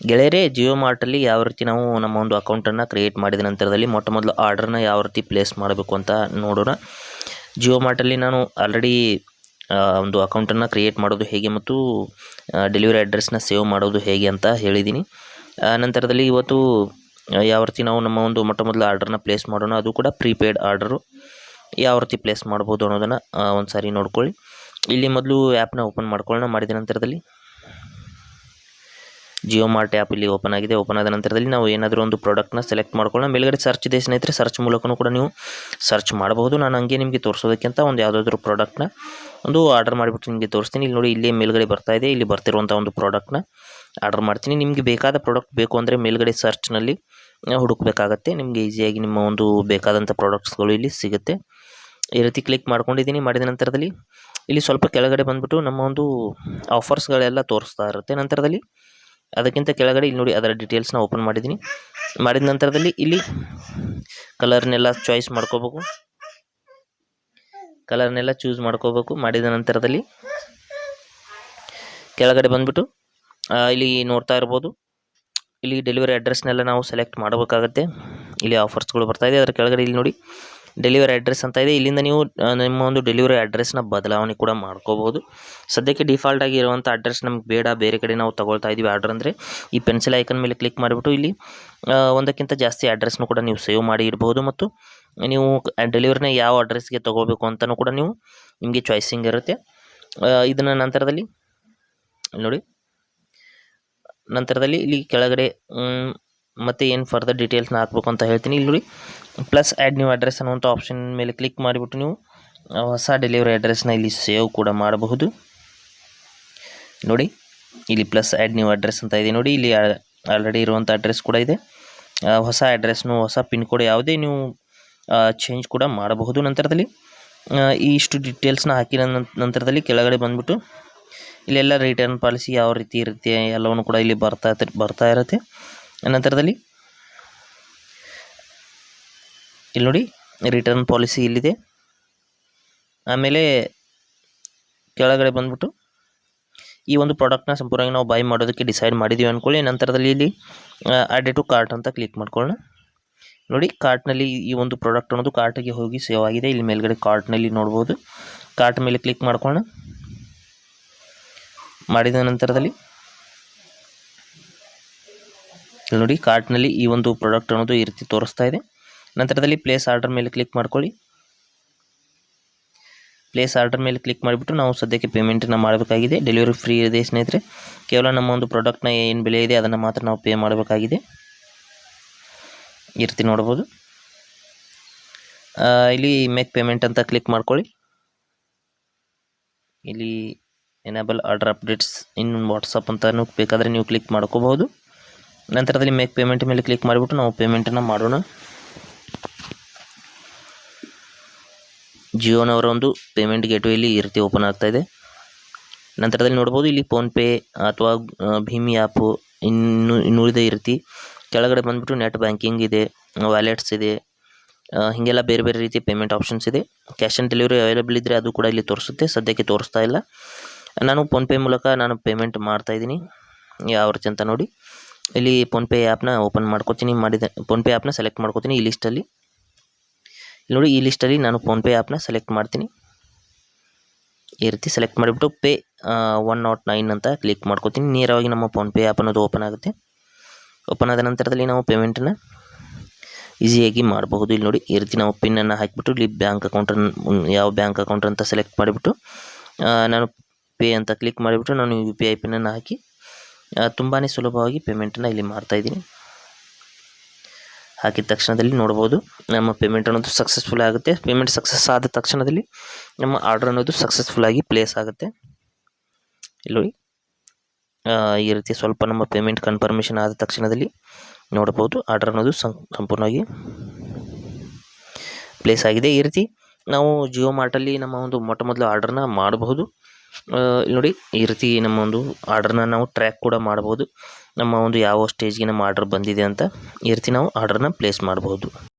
ಗೆಳೆಯರೇ ಜಿಯೋ ಮಾರ್ಟಲ್ಲಿ ಯಾವ ರೀತಿ ನಾವು ನಮ್ಮ ಒಂದು ಅಕೌಂಟನ್ನು ಕ್ರಿಯೇಟ್ ಮಾಡಿದ ನಂತರದಲ್ಲಿ ಮೊಟ್ಟ ಮೊದಲು ಆರ್ಡ್ರನ್ನ ಯಾವ ರೀತಿ ಪ್ಲೇಸ್ ಮಾಡಬೇಕು ಅಂತ ನೋಡೋಣ. ಜಿಯೋ ಮಾರ್ಟಲ್ಲಿ ನಾನು ಆಲ್ರೆಡಿ ಒಂದು ಅಕೌಂಟನ್ನು ಕ್ರಿಯೇಟ್ ಮಾಡೋದು ಹೇಗೆ ಮತ್ತು ಡೆಲಿವರಿ ಅಡ್ರೆಸ್ನ ಸೇವ್ ಮಾಡೋದು ಹೇಗೆ ಅಂತ ಹೇಳಿದ್ದೀನಿ. ನಂತರದಲ್ಲಿ ಇವತ್ತು ಯಾವ ರೀತಿ ನಾವು ನಮ್ಮ ಒಂದು ಮೊಟ್ಟ ಮೊದಲು ಆರ್ಡ್ರನ್ನ ಪ್ಲೇಸ್ ಮಾಡೋಣ, ಅದು ಕೂಡ ಪ್ರೀಪೇಯ್ಡ್ ಆರ್ಡರು ಯಾವ ರೀತಿ ಪ್ಲೇಸ್ ಮಾಡ್ಬೋದು ಅನ್ನೋದನ್ನು ಒಂದು ಸಾರಿ ನೋಡ್ಕೊಳ್ಳಿ. ಇಲ್ಲಿ ಮೊದಲು ಆ್ಯಪ್ನ ಓಪನ್ ಮಾಡ್ಕೊಳ್ಳೋಣ. ಮಾಡಿದ ನಂತರದಲ್ಲಿ ಜಿಯೋ ಮಾರ್ಟ್ ಆ್ಯಪ್ ಇಲ್ಲಿ ಓಪನ್ ಆಗಿದೆ. ಓಪನ್ ಆದ ನಂತರದಲ್ಲಿ ನಾವು ಏನಾದರೂ ಒಂದು ಪ್ರಾಡಕ್ಟ್ನ ಸೆಲೆಕ್ಟ್ ಮಾಡ್ಕೊಳ್ಳೋಣ. ಮೇಲ್ಗಡೆ ಸರ್ಚ್ ಇದೆ ಸ್ನೇಹಿತರೆ ಸರ್ಚ್ ಮೂಲಕನೂ ಕೂಡ ನೀವು ಸರ್ಚ್ ಮಾಡಬಹುದು. ನಾನು ಹಂಗೆ ನಿಮಗೆ ತೋರಿಸೋದಕ್ಕಿಂತ ಒಂದು ಯಾವುದಾದ್ರೂ ಪ್ರಾಡಕ್ಟ್ನ ಒಂದು ಆರ್ಡರ್ ಮಾಡಿಬಿಟ್ಟು ನಿಮಗೆ ತೋರಿಸ್ತೀನಿ. ಇಲ್ಲಿ ನೋಡಿ, ಇಲ್ಲಿ ಮೇಲ್ಗಡೆ ಬರ್ತಾ ಇದೆ. ಇಲ್ಲಿ ಬರ್ತಿರುವಂಥ ಒಂದು ಪ್ರಾಡಕ್ಟ್ನ ಆರ್ಡರ್ ಮಾಡ್ತೀನಿ. ನಿಮಗೆ ಬೇಕಾದ ಪ್ರಾಡಕ್ಟ್ ಬೇಕು ಅಂದರೆ ಮೇಲ್ಗಡೆ ಸರ್ಚ್ನಲ್ಲಿ ಹುಡುಕಬೇಕಾಗತ್ತೆ. ನಿಮಗೆ ಈಸಿಯಾಗಿ ನಿಮ್ಮ ಒಂದು ಬೇಕಾದಂಥ ಪ್ರಾಡಕ್ಟ್ಸ್ಗಳು ಇಲ್ಲಿ ಸಿಗುತ್ತೆ. ಈ ರೀತಿ ಕ್ಲಿಕ್ ಮಾಡ್ಕೊಂಡಿದ್ದೀನಿ. ಮಾಡಿದ ನಂತರದಲ್ಲಿ ಇಲ್ಲಿ ಸ್ವಲ್ಪ ಕೆಳಗಡೆ ಬಂದುಬಿಟ್ಟು ನಮ್ಮ ಒಂದು ಆಫರ್ಸ್ಗಳೆಲ್ಲ ತೋರಿಸ್ತಾ ಇರುತ್ತೆ. ನಂತರದಲ್ಲಿ ಅದಕ್ಕಿಂತ ಕೆಳಗಡೆ ಇಲ್ಲಿ ನೋಡಿ ಅದರ ಡೀಟೇಲ್ಸ್ನ ಓಪನ್ ಮಾಡಿದ್ದೀನಿ. ಮಾಡಿದ ನಂತರದಲ್ಲಿ ಇಲ್ಲಿ ಕಲರ್ನೆಲ್ಲ ಚಾಯ್ಸ್ ಮಾಡ್ಕೋಬೇಕು. ಕಲರ್ನೆಲ್ಲ ಚೂಸ್ ಮಾಡ್ಕೋಬೇಕು. ಮಾಡಿದ ನಂತರದಲ್ಲಿ ಕೆಳಗಡೆ ಬಂದ್ಬಿಟ್ಟು ಇಲ್ಲಿ ನೋಡ್ತಾ ಇರ್ಬೋದು. ಇಲ್ಲಿ ಡೆಲಿವರಿ ಅಡ್ರೆಸ್ನೆಲ್ಲ ನಾವು ಸೆಲೆಕ್ಟ್ ಮಾಡಬೇಕಾಗತ್ತೆ. ಇಲ್ಲಿ ಆಫರ್ಸ್ಗಳು ಬರ್ತಾ ಇದೆ. ಅದರ ಕೆಳಗಡೆ ಇಲ್ಲಿ ನೋಡಿ ಡೆಲಿವರಿ ಅಡ್ರೆಸ್ ಅಂತ ಇದೆ. ಇಲ್ಲಿಂದ ನೀವು ನಿಮ್ಮ ಒಂದು ಡೆಲಿವರಿ ಅಡ್ರೆಸ್ನ ಬದಲಾವಣೆ ಕೂಡ ಮಾಡ್ಕೋಬೋದು ಸದ್ಯಕ್ಕೆ ಡಿಫಾಲ್ಟ್ ಆಗಿ ಇರುವಂಥ ಅಡ್ರೆಸ್ ನಮ್ಗೆ ಬೇಡ. ಬೇರೆ ಕಡೆ ನಾವು ತಗೊಳ್ತಾ ಇದ್ದೀವಿ ಆರ್ಡ್ರ್ ಅಂದರೆ ಈ ಪೆನ್ಸಿಲ್ ಐಕನ್ ಮೇಲೆ ಕ್ಲಿಕ್ ಮಾಡಿಬಿಟ್ಟು ಇಲ್ಲಿ ಒಂದಕ್ಕಿಂತ ಜಾಸ್ತಿ ಅಡ್ರೆಸ್ನು ಕೂಡ ನೀವು ಸೇವ್ ಮಾಡಿ ಇಡ್ಬೋದು ಮತ್ತು ನೀವು ಡೆಲಿವರಿನ ಯಾವ ಅಡ್ರೆಸ್ಗೆ ತೊಗೋಬೇಕು ಅಂತಲೂ ಕೂಡ ನೀವು ನಿಮಗೆ ಚಾಯ್ಸಿಂಗ್ ಇರುತ್ತೆ. ಇದನ್ನು ನಂತರದಲ್ಲಿ, ನೋಡಿ, ನಂತರದಲ್ಲಿ ಇಲ್ಲಿ ಕೆಳಗಡೆ ಮತ್ತೆ ಏನು ಫರ್ದರ್ ಡೀಟೇಲ್ಸ್ನ ಹಾಕ್ಬೇಕು ಅಂತ ಹೇಳ್ತೀನಿ. ಇಲ್ಲಿ ನೋಡಿ ಪ್ಲಸ್ ಆ್ಯಡ್ ನ್ಯೂ ಅಡ್ರೆಸ್ ಅನ್ನುವಂಥ ಆಪ್ಷನ್ ಮೇಲೆ ಕ್ಲಿಕ್ ಮಾಡಿಬಿಟ್ಟು ನೀವು ಹೊಸ ಡೆಲಿವರಿ ಅಡ್ರೆಸ್ನ ಇಲ್ಲಿ ಸೇವ್ ಕೂಡ ಮಾಡಬಹುದು. ನೋಡಿ, ಇಲ್ಲಿ ಪ್ಲಸ್ ಆ್ಯಡ್ ನ್ಯೂ ಅಡ್ರೆಸ್ ಅಂತ ಇದೆ. ನೋಡಿ, ಇಲ್ಲಿ ಆಲ್ರೆಡಿ ಇರುವಂಥ ಅಡ್ರೆಸ್ ಕೂಡ ಇದೆ. ಹೊಸ ಅಡ್ರೆಸ್ನು ಹೊಸ ಪಿನ್ ಕೋಡ್ ಯಾವುದೇ ನೀವು ಚೇಂಜ್ ಕೂಡ ಮಾಡಬಹುದು. ನಂತರದಲ್ಲಿ ಈ ಇಷ್ಟು ಡೀಟೇಲ್ಸ್ನ ಹಾಕಿದ ನಂತರದಲ್ಲಿ ಕೆಳಗಡೆ ಬಂದ್ಬಿಟ್ಟು, ಇಲ್ಲೆಲ್ಲ ರಿಟರ್ನ್ ಪಾಲಿಸಿ ಯಾವ ರೀತಿ ಇರುತ್ತೆ, ಎಲ್ಲವನ್ನು ಕೂಡ ಇಲ್ಲಿ ಬರ್ತಾ ಬರ್ತಾ ಇರುತ್ತೆ. ನಂತರದಲ್ಲಿ ಇಲ್ಲಿ ನೋಡಿ ರಿಟರ್ನ್ ಪಾಲಿಸಿ ಇಲ್ಲಿದೆ. ಆಮೇಲೆ ಕೆಳಗಡೆ ಬಂದ್ಬಿಟ್ಟು, ಈ ಒಂದು ಪ್ರಾಡಕ್ಟ್ನ ಸಂಪೂರ್ಣವಾಗಿ ನಾವು ಬೈ ಮಾಡೋದಕ್ಕೆ ಡಿಸೈಡ್ ಮಾಡಿದ್ದೀವಿ ಅಂದ್ಕೊಳ್ಳಿ ನಂತರದಲ್ಲಿ ಇಲ್ಲಿ ಆ್ಯಡ್ ಟು ಕಾರ್ಟ್ ಅಂತ ಕ್ಲಿಕ್ ಮಾಡ್ಕೊಳ್ಳೋಣ. ನೋಡಿ ಕಾರ್ಟ್ನಲ್ಲಿ ಈ ಒಂದು ಪ್ರಾಡಕ್ಟ್ ಅನ್ನೋದು ಕಾರ್ಟಿಗೆ ಹೋಗಿ ಸೇವ್ ಆಗಿದೆ. ಇಲ್ಲಿ ಮೇಲ್ಗಡೆ ಕಾರ್ಟ್ನಲ್ಲಿ ನೋಡ್ಬೋದು. ಕಾರ್ಟ್ ಮೇಲೆ ಕ್ಲಿಕ್ ಮಾಡ್ಕೊಳ್ಳೋಣ. ಮಾಡಿದ ನಂತರದಲ್ಲಿ ಇಲ್ಲಿ ನೋಡಿ, ಕಾರ್ಟ್ನಲ್ಲಿ ಈ ಒಂದು ಪ್ರಾಡಕ್ಟ್ ಅನ್ನೋದು ಈ ರೀತಿ ತೋರಿಸ್ತಾ ಇದೆ. ನಂತರದಲ್ಲಿ ಪ್ಲೇಸ್ ಆರ್ಡರ್ ಮೇಲೆ ಕ್ಲಿಕ್ ಮಾಡ್ಕೊಳ್ಳಿ. ಪ್ಲೇಸ್ ಆರ್ಡರ್ ಮೇಲೆ ಕ್ಲಿಕ್ ಮಾಡಿಬಿಟ್ಟು ನಾವು ಸದ್ಯಕ್ಕೆ ಪೇಮೆಂಟನ್ನು ಮಾಡಬೇಕಾಗಿದೆ. ಡೆಲಿವರಿ ಫ್ರೀ ಇದೆ ಸ್ನೇಹಿತರೆ. ಕೇವಲ ನಮ್ಮ ಒಂದು ಪ್ರಾಡಕ್ಟ್ನ ಏನು ಬೆಲೆ ಇದೆ ಅದನ್ನು ಮಾತ್ರ ನಾವು ಪೇ ಮಾಡಬೇಕಾಗಿದೆ. ಈ ರೀತಿ ನೋಡ್ಬೋದು. ಇಲ್ಲಿ ಮೇಕ್ ಪೇಮೆಂಟ್ ಅಂತ ಕ್ಲಿಕ್ ಮಾಡ್ಕೊಳ್ಳಿ. ಇಲ್ಲಿ enable order updates in WhatsApp ಅಂತಲೂ ಬೇಕಾದರೆ ನೀವು ಕ್ಲಿಕ್ ಮಾಡ್ಕೋಬಹುದು. ನಂತರದಲ್ಲಿ ಮೇಕ್ ಪೇಮೆಂಟ್ ಮೇಲೆ ಕ್ಲಿಕ್ ಮಾಡಿಬಿಟ್ಟು ನಾವು ಪೇಮೆಂಟನ್ನು ಮಾಡೋಣ. ಜಿಯೋನವರ ಒಂದು ಪೇಮೆಂಟ್ ಗೇಟ್ವೇಲಿ ಈ ರೀತಿ ಓಪನ್ ಆಗ್ತಾ ಇದೆ. ನಂತರದಲ್ಲಿ ನೋಡ್ಬೋದು ಇಲ್ಲಿ ಫೋನ್ಪೇ ಅಥವಾ ಭೀಮಿ ಆ್ಯಪು ಇನ್ನು ಇನ್ನುಳಿದ ಈ ರೀತಿ. ಕೆಳಗಡೆ ಬಂದ್ಬಿಟ್ಟು ನೆಟ್ ಬ್ಯಾಂಕಿಂಗ್ ಇದೆ ವ್ಯಾಲೆಟ್ಸ್ ಇದೆ ಹೀಗೆಲ್ಲ ಬೇರೆ ಬೇರೆ ರೀತಿ ಪೇಮೆಂಟ್ ಆಪ್ಷನ್ಸ್ ಇದೆ. ಕ್ಯಾಶ್ ಆನ್ ಡೆಲಿವರಿ ಅವೈಲೇಬಲ್ ಇದ್ದರೆ ಅದು ಕೂಡ ಇಲ್ಲಿ ತೋರಿಸುತ್ತೆ, ಸದ್ಯಕ್ಕೆ ತೋರಿಸ್ತಾ ಇಲ್ಲ. ನಾನು ಫೋನ್ಪೇ ಮೂಲಕ ನಾನು ಪೇಮೆಂಟ್ ಮಾಡ್ತಾ ಇದ್ದೀನಿ. ಯಾವ ರೀತಿ ಅಂತ ನೋಡಿ. ಇಲ್ಲಿ ಫೋನ್ಪೇ ಆ್ಯಪ್ನ ಓಪನ್ ಮಾಡ್ಕೋತೀನಿ, ಮಾಡಿದ. ಫೋನ್ಪೇ ಆ್ಯಪ್ನ ಸೆಲೆಕ್ಟ್ ಮಾಡ್ಕೋತೀನಿ ಈ ಲಿಸ್ಟಲ್ಲಿ ಇಲ್ಲಿ ನೋಡಿ, ಈ ಲಿಸ್ಟಲ್ಲಿ ನಾನು ಫೋನ್ಪೇ ಆ್ಯಪ್ನ ಸೆಲೆಕ್ಟ್ ಮಾಡ್ತೀನಿ. ಈ ರೀತಿ ಸೆಲೆಕ್ಟ್ ಮಾಡಿಬಿಟ್ಟು ಪೇ ಒನ್ ನಾಟ್ ನೈನ್ ಅಂತ ಕ್ಲಿಕ್ ಮಾಡ್ಕೋತೀನಿ. ನೇರವಾಗಿ ನಮ್ಮ ಫೋನ್ಪೇ ಆ್ಯಪ್ ಅನ್ನೋದು ಓಪನ್ ಆಗುತ್ತೆ. ಓಪನ್ ಆದ ನಂತರದಲ್ಲಿ ನಾವು ಪೇಮೆಂಟನ್ನು ಈಸಿಯಾಗಿ ಮಾಡಬಹುದು. ಇಲ್ಲಿ ನೋಡಿ, ಈ ರೀತಿ ನಾವು ಪಿನ್ನನ್ನು ಹಾಕಿಬಿಟ್ಟು ಇಲ್ಲಿ ಬ್ಯಾಂಕ್ ಅಕೌಂಟನ್ನು ಯಾವ ಬ್ಯಾಂಕ್ ಅಕೌಂಟ್ ಅಂತ ಸೆಲೆಕ್ಟ್ ಮಾಡಿಬಿಟ್ಟು ನಾನು ಪೇ ಅಂತ ಕ್ಲಿಕ್ ಮಾಡಿಬಿಟ್ಟು ನಾನು ಯು ಪಿ ಐ ಪಿನ್ನನ್ನು ಹಾಕಿ ತುಂಬಾ ಸುಲಭವಾಗಿ ಪೇಮೆಂಟನ್ನು ಇಲ್ಲಿ ಮಾಡ್ತಾಯಿದ್ದೀನಿ ಹಾಕಿದ ತಕ್ಷಣದಲ್ಲಿ ನೋಡ್ಬೋದು, ನಮ್ಮ ಪೇಮೆಂಟ್ ಅನ್ನೋದು ಸಕ್ಸಸ್ಫುಲ್ ಆಗುತ್ತೆ. ಪೇಮೆಂಟ್ ಸಕ್ಸಸ್ ಆದ ತಕ್ಷಣದಲ್ಲಿ ನಮ್ಮ ಆರ್ಡರ್ ಅನ್ನೋದು ಸಕ್ಸಸ್ಫುಲ್ ಆಗಿ ಪ್ಲೇಸ್ ಆಗುತ್ತೆ. ಇಲ್ಲಿ ಈ ರೀತಿ ಸ್ವಲ್ಪ ನಮ್ಮ ಪೇಮೆಂಟ್ ಕನ್ಫರ್ಮೇಷನ್ ಆದ ತಕ್ಷಣದಲ್ಲಿ ನೋಡ್ಬೋದು ಆರ್ಡರ್ ಅನ್ನೋದು ಸಂಪೂರ್ಣವಾಗಿ ಪ್ಲೇಸ್ ಆಗಿದೆ. ಈ ರೀತಿ ನಾವು ಜಿಯೋ ಮಾರ್ಟಲ್ಲಿ ನಮ್ಮ ಒಂದು ಮೊಟ್ಟ ಮೊದಲು ಆರ್ಡ್ರನ್ನ ಮಾಡಬಹುದು ಇಲ್ಲಿ ನೋಡಿ, ಈ ರೀತಿ ನಮ್ಮ ಒಂದು ಆರ್ಡರ್ನ ನಾವು ಟ್ರ್ಯಾಕ್ ಕೂಡ ಮಾಡಬಹುದು. ನಮ್ಮ ಒಂದು ಯಾವ ಸ್ಟೇಜ್ಗೆ ನಮ್ಮ ಆರ್ಡರ್ ಬಂದಿದೆ ಅಂತ ಈ ರೀತಿ ನಾವು ಆರ್ಡರ್ನ ಪ್ಲೇಸ್ ಮಾಡಬಹುದು.